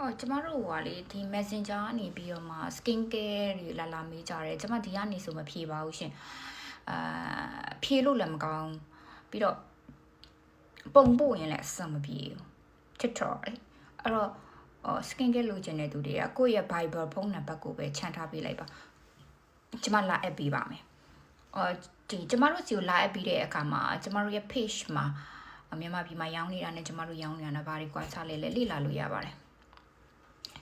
ဟောကျမတို့ဟိုကလေဒီ Messenger ကနေပြီးတော့မှ skin care တွေလာလာမေးကြတယ်ကျမဒီကနေဆိုမဖြေပါဘူးရှင်အာဖြေလို့လည်းမကောင်းပြီးတော့ပုံပို့ရင်လည်းအဆင်မပြေဘူး TikTok လေအဲ့တော့ဟော skin care လိုချင်တဲ့သူတွေကကိုယ့်ရဲ့ Viber ဖုန်းနံပါတ်ကိုပဲခြံထားပေးလိုက်ပါကျမလာအပ်ပေးပါမယ်အော်ဒီကျမတို့စီကိုလာအပ်ပြီးတဲ့အခါမှာကျမတို့ရဲ့ page မှာမြန်မာပြည်မှာရောင်းနေတာနဲ့ကျမတို့ရောင်းနေတာဘာတွေကွာခြားလဲလဲလေ့လာလို့ရပါတယ်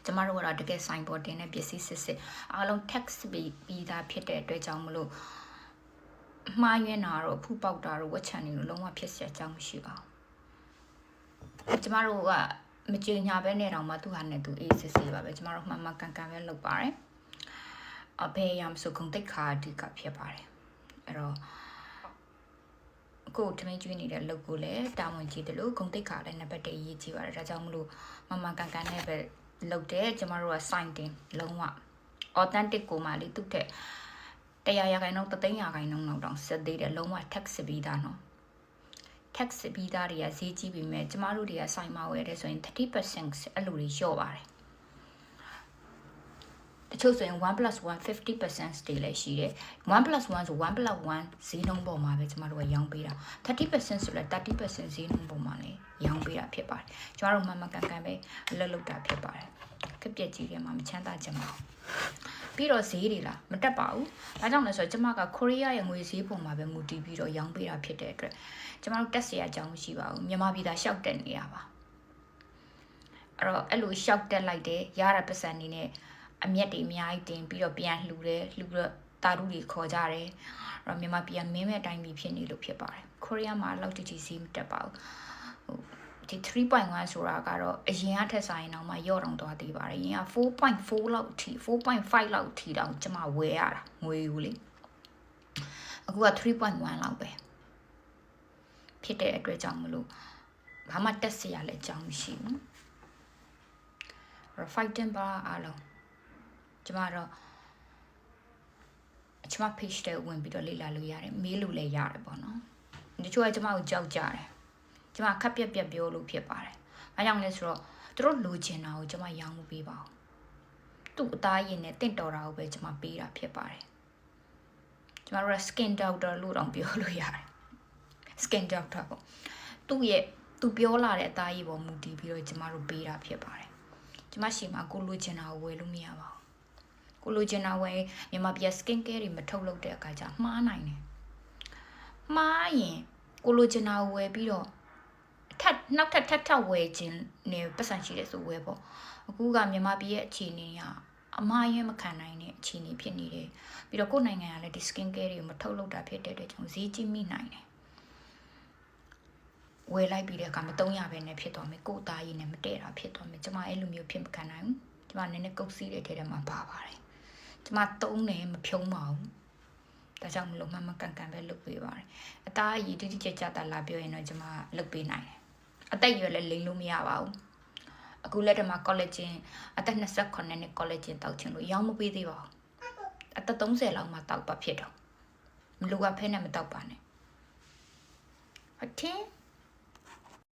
ကျမတို့ကတော့တကယ်ဆိုင်ပေါ်တင်တဲ့ပစ္စည်းစစ်စစ်အားလုံး tax ပြီးပြီးသားဖြစ်တဲ့အတွက်ကြောင့်မလို့မှားယွင်းတာတော့ဖူပေါက်တာတော့ဝက်ချန်နေလို့လုံးဝဖြစ်စရာအကြောင်းမရှိပါဘူးကျမတို့ကမကြေညာပဲနဲ့တောင်မှသူဟာနဲ့သူအေးစစ်စစ်ပါပဲကျမတို့မှန်မှန်ကန်ကန်ပဲလုပ်ပါတယ်အဘယ်ရမစုကုန်တိတ်ခါအဓိကဖြစ်ပါတယ်အဲ့တော့ကိုထမင်းကျွေးနေတဲ့လုပ်ကိုလည်းတာဝန်ကြီးတယ်လို့ဂုံတိတ်ခါလည်းနံပါတ်1ရေးကြည့်ပါတယ်ဒါကြောင့်မလို့မမကန်ကန်နဲ့ပဲ လုပ်တယ်ကျမတို့က sign တင်လုံးဝ authentic ကိုမှလေသူ့တဲ့တရားရခိုင်နှုန်းတသိန်းရခိုင်နှုန်းလောက်တောင်ဆက်သေးတယ်လုံးဝ tax ပြီးသားနော် tax ပြီးသားတွေကဈေးကြီးပြီမဲ့ကျမတို့တွေက sign မဝယ်တဲ့ဆိုရင်30%အဲ့လိုတွေလျှော့ပါတယ် တချို့ဆိုရင်1 plus 1 50% stay လည်းရှိတယ်1 plus 1ဆို1 plus 1ဈေးနှုန်းပေါ်မှာပဲကျမတို့ကရောင်းပေးတာ30%ဆိုလည်း30%ဈေးနှုန်းပေါ်မှာလည်းရောင်းပေးတာဖြစ်ပါတယ်ကျမတို့မှမကန်ကန်ပဲလှုပ်လှုပ်တာဖြစ်ပါတယ်ခက်ပြက်ကြီးတွေမှာမချမ်းသာကြပါဘူးပြီးတော့ဈေးတွေလားမတက်ပါဘူး။ဒါကြောင့်လဲဆိုတော့ကျမကကိုရီးယားရဲ့ငွေဈေးပုံမှာပဲမူတည်ပြီးတော့ရောင်းပေးတာဖြစ်တဲ့အတွက်ကျမတို့တက်เสียအကြောင်းမရှိပါဘူး။မြန်မာပြည်သားရှောက်တက်နေရပါ။အဲ့တော့အဲ့လိုရှောက်တက်လိုက်တယ်ရတာပတ်စံနေနဲ့ အမျက်တွေအများကြီးတင်ပြီးတော့ပြန်လှူတယ်လှူတော့တာတူတွေခေါ်ကြတယ်အဲ့တော့မြန်မာပြည်ကမင်းမဲ့အတိုင်းပြည်ဖြစ်နေလို့ဖြစ်ပါတယ်ကိုရီးယားမှာလောက်တကြီးစီးမတက်ပါဘူးဒီ3.1ဆိုတာကတော့အရင်ကထက်စာရင်တော့မှရော့တောင်သွားသေးပါတယ်။ရင်က4.4လောက်အထိ4.5လောက်အထိတောင်ကျွန်မဝယ်ရတာငွေယူလေ။အခုက3.1လောက်ပဲဖြစ်တဲ့အတွက်ကြောင့်မလို့ဘာမှတက်စရာလည်းအကြောင်းမရှိဘူး။ Refighting bar အားလုံး ကျမတော့ကျမ page တဲ့ဝင်ပြီးတော့လေ့လာလို့ရတယ်မေးလို့လည်းရတယ်ပေါ့နော်။တချို့ကကျမကိုကြောက်ကြတယ်။ကျမခက်ပြက်ပြက်ပြောလို့ဖြစ်ပါတယ်။အားကြောင့်လဲဆိုတော့သူတို့လိုချင်တာကိုကျမရောင်းမပေးပါဘူး။သူ့အသားရည်နဲ့တင့်တော်တာကိုပဲကျမပေးတာဖြစ်ပါတယ်။ကျမတို့က skin doctor လို့တောင်ပြောလို့ရတယ်။ skin doctor ပေါ့။သူ့ရဲ့သူပြောလာတဲ့အသားရည်ပေါ်မူတည်ပြီးတော့ကျမတို့ပေးတာဖြစ်ပါတယ်။ကျမရှိမှာကိုလိုချင်တာကိုဝယ်လို့မရပါဘူး။ ကိုလိုချင်တာဝယ်မြန်မာပြည် skin care တွေမထုတ်လုပ်တဲ့အခါကျမှားနိုင်တယ်။မှားရင်ကိုလိုချင်တာကိုဝယ်ပြီးတော့ထပ်နောက်ထပ်ထပ်ထပ်ဝယ်ခြင်းနေပတ်စံရှိတယ်ဆိုဝယ်ပေါ့အခုကမြန်မာပြည်ရဲ့အခြေအနေကအမှားယွင်းမခံနိုင်တဲ့အခြေအနေဖြစ်နေတယ်ပြီးတော့ကိုယ်နိုင်ငံကလည်းဒီ skin care တွေမထုတ်လုပ်တာဖြစ်တဲ့အတွက်ကြောင့်ဈေးကြီးမိနိုင်တယ်ဝယ်လိုက်ပြီးတဲ့အခါမတုံးရပဲနဲ့ဖြစ်သွားမယ်ကိုယ်သားရည်နဲ့မတည့်တာဖြစ်သွားမယ်ကျမအဲ့လိုမျိုးဖြစ်မခံနိုင်ဘူးကျမနည်းနည်းကုတ်စီးတဲ့ထဲထဲမှာပါပါတယ် ကျမတုံးတယ်မဖြုံးပါဘူးဒါကြောင့်မလို့မှမကန်ကန်ပဲလုပ်ပေးပါတယ်အသားအရည်တိတိကျကျတာလာပြောရင်တော့ကျမလုပ်ပေးနိုင်တယ်အသက်အရွယ်လည်းလိမ်လို့မရပါဘူးအခုလက်တမှာ collagen အသက်28နှစ် collagen တောက်ချင်လို့ရောင်းမပေးသေးပါဘူးအသက်30လောက်မှတောက်ပါဖြစ်တော့မလူကဖဲနဲ့မတောက်ပါနဲ့ဟုတ်တယ်